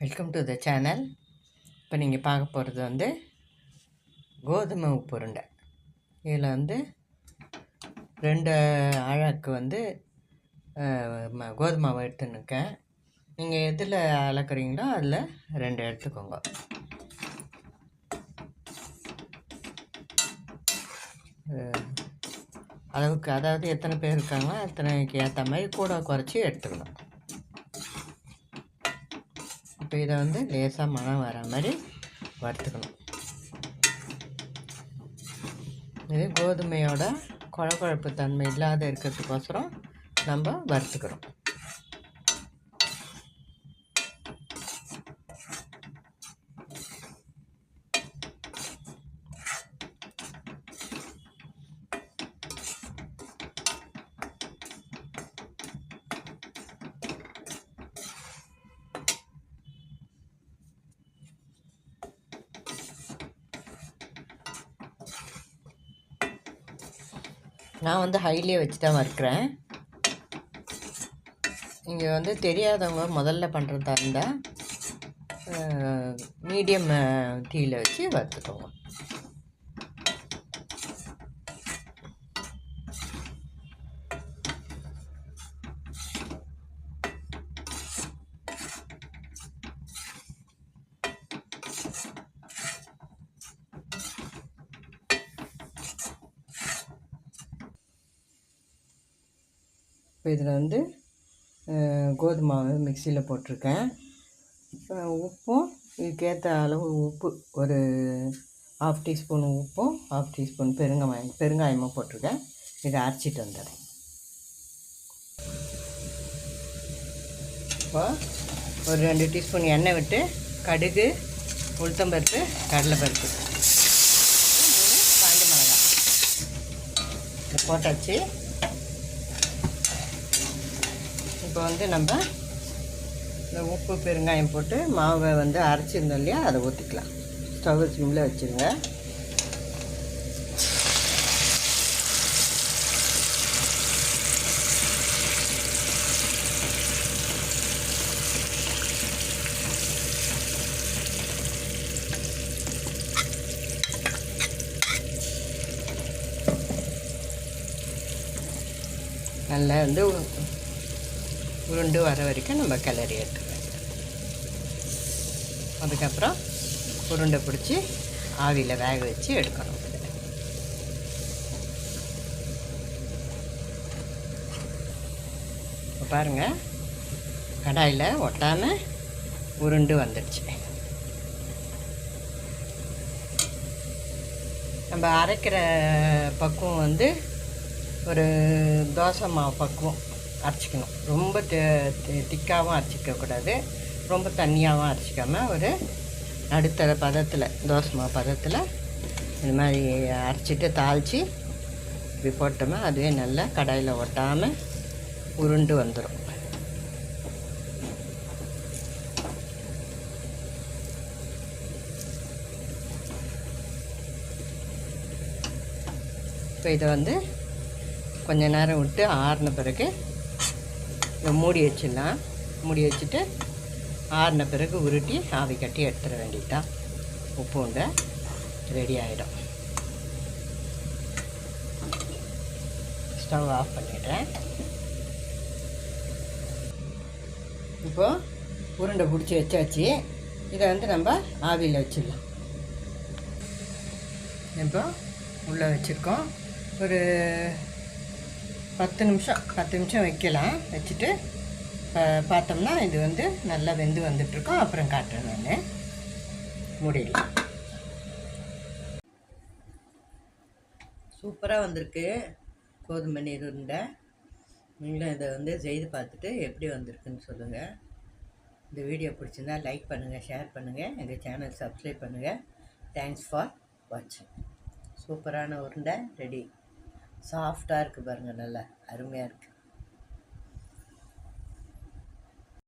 Welcome to the channel இப்போ நீங்கள் பார்க்க போகிறது வந்து கோதுமை உப்பு உருண்டை இதில் வந்து ரெண்டு அழகு வந்து கோதுமை எடுத்துன்னுக்கேன் நீங்கள் எதில் அளக்குறீங்களோ அதில் ரெண்டு எடுத்துக்கோங்க. அளவுக்கு அதாவது எத்தனை பேர் இருக்காங்களோ அத்தனைக்கு ஏற்ற மாதிரி கூட குறைச்சி எடுத்துக்கணும். இப்போ இதை வந்து லேசாக மனம் வர மாதிரி வறுத்துக்கணும். இது கோதுமையோட குழப்பழப்பு தன்மை இல்லாத இருக்கிறதுக்கோசரம் நம்ம வறுத்துக்கிறோம். நான் வந்து ஹைலியே வச்சு தான் வறுக்கிறேன். இங்கே வந்து தெரியாதவங்க முதல்ல பண்ணுறதா இருந்தால் மீடியம் தீயில் வச்சு வறுத்துக்கோங்க. இப்போ இதில் வந்து கோதுமை மிக்சியில் போட்டிருக்கேன். உப்பும் இதுக்கேற்ற அளவு உப்பு ஒரு ஹாஃப் டீஸ்பூன் உப்பும் ஹாஃப் டீஸ்பூன் பெருங்காயம் பெருங்காயமும் போட்டிருக்கேன். இதை அரைச்சிட்டு வந்துடுறேன். இப்போ ஒரு ரெண்டு டீஸ்பூன் எண்ணெய் விட்டு கடுகு உளுத்தம்பருப்பு கடலைப்பருப்பு. காஞ்ச மிளகாய். போட்டாச்சு. இப்போ வந்து நம்ம இந்த உப்பு பெருங்காயம் போட்டு மாவை வந்து அரைச்சிருந்தோம் இல்லையா அதை ஊற்றிக்கலாம் ஸ்டவ் சிம்மில் வச்சுருங்க. நல்லா வந்து உருண்டு வர வரைக்கும் நம்ம கிளறி எடுத்துக்கலாம். அதுக்கப்புறம் உருண்டை பிடிச்சி ஆவியில் வேக வச்சு எடுக்கணும். இப்போ பாருங்கள் கடாயில் ஒட்டாமல் உருண்டு வந்துடுச்சு. நம்ம அரைக்கிற பக்குவம் வந்து ஒரு தோசை மாவு பக்குவம். அரைச்சிக்கணும் ரொம்ப திக்காகவும் அரைச்சிக்கக்கூடாது ரொம்ப தண்ணியாகவும் அரைச்சிக்காமல் ஒரு நடுத்தர பதத்தில் தோசை பதத்தில் இந்த மாதிரி அரைச்சிட்டு தாளித்து இப்படி போட்டோம்னா அதுவே நல்லா கடாயில் ஒட்டாமல் உருண்டு வந்துடும் இப்போ இதை வந்து கொஞ்ச நேரம் விட்டு ஆறின பிறகு மூடி வச்சிடலாம் மூடி வச்சுட்டு ஆறின பிறகு உருட்டி ஆவி கட்டி எடுத்துட வேண்டியதுதான். உப்பு உண்டை ரெடி ஆகிடும் ஸ்டவ் ஆஃப் பண்ணிடுறேன். இப்போது உருண்டை பிடிச்சி வச்சாச்சு. இதை வந்து நம்ம ஆவியில் வச்சிடலாம். இப்போ உள்ளே வச்சுருக்கோம். ஒரு பத்து நிமிஷம் பத்து நிமிஷம் வைக்கலாம். வச்சுட்டு பார்த்தோம்னா இது வந்து நல்லா வெந்து வந்துட்ருக்கோம் அப்புறம் காட்டுறேன் நான். முடியலாம் சூப்பராக வந்திருக்கு. கோதுமை நீர் உருண்டை. நீங்களும் இதை வந்து செய்து பார்த்துட்டு எப்படி வந்திருக்குன்னு சொல்லுங்கள் இந்த வீடியோ பிடிச்சிருந்தா லைக் பண்ணுங்கள் ஷேர் பண்ணுங்கள் எங்கள் சேனல் சப்ஸ்கிரைப் பண்ணுங்கள் தேங்க்ஸ் ஃபார் வாட்சிங் சூப்பரான உருண்டை ரெடி. சாஃப்டாக இருக்குது பாருங்கள் நல்லா அருமையாக இருக்குது